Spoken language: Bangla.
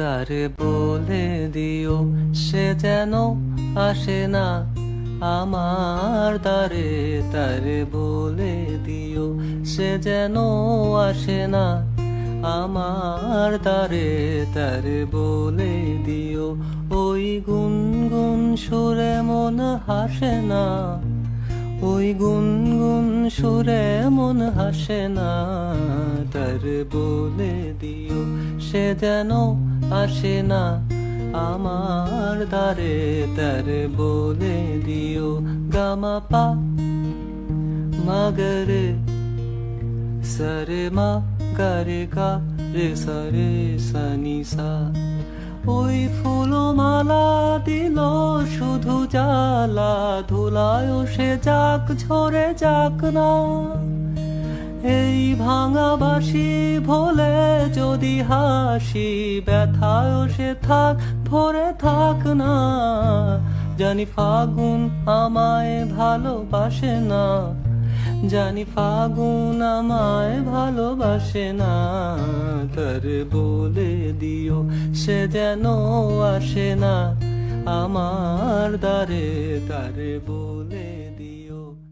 তারে বলে দিও, সে যেন আসে না। আমার দ্বারে তারে বলে দিও, সে যেন আসে না। আমার দ্বারে তারে বলে দিও, ওই গুনগুন সুরে মন হাসে না। ওই গুনগুন সুরে মন হাসে না। তার বলে দিও, সে যেন আসে না আমার দ্বারে, তার বলে দিও গামা পা। মাগরে সরে মা গারে গা রে সরে সানি সা। ওই ফুলমালা দিল শুধু জালা ধুলায় সে যাক, ঝরে যাক না। ভাঙা বাসি ভোলে যদি হাসি ব্যথায় সে থাক, ভরে থাক না। জানি ফাগুন আমায় ভালোবাসে না। জানি ফাগুন আমায় ভালোবাসে না। তার বলে দিও, সে যেন আসে না। আমার দ্বারে তার বলে দিও।